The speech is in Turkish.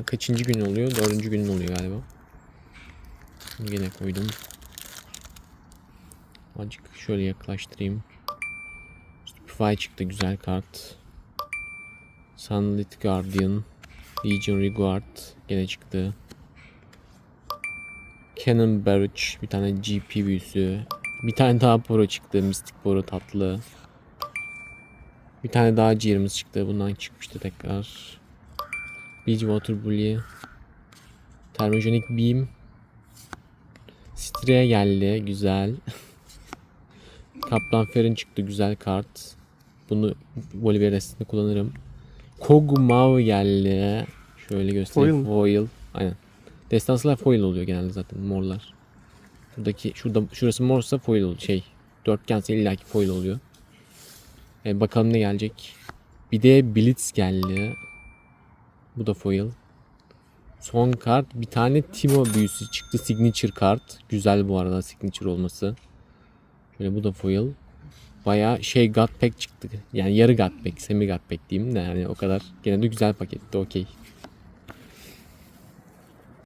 kaçıncı gün oluyor? Dördüncü günün oluyor galiba. Bunu Yine koydum. Azıcık şöyle yaklaştırayım. Stupefy çıktı güzel kart. Sunlit Guardian. Legion Regard gene çıktı. Cannon Barrage bir tane GP büyüsü. Bir tane daha Poro çıktı. Mystic Poro tatlı. Bir tane daha ciğerimiz çıktı. Bundan çıkmıştı tekrar. Bridgewater Bully. Thermogenic Beam. Stria geldi. Güzel. Kaplan Ferrin çıktı. Güzel kart. Bunu Bolivya destesinde kullanırım. Kogumav geldi. Şöyle göstereyim. Foil Foil. Aynen. Destansılar foil oluyor genelde zaten morlar. Buradaki şurada şurası morsa foil oluyor. Şey dörtgense illaki foil oluyor. E, bakalım ne gelecek. Bir de Blitz geldi. Bu da foil. Son kart bir tane Timo büyüsü çıktı. Signature kart. Güzel bu arada signature olması. Şöyle bu da foil. Baya şey God Pack çıktı. Yani yarı God Pack, semi God Pack diyeyim de yani o kadar. Gene de güzel paketti okey.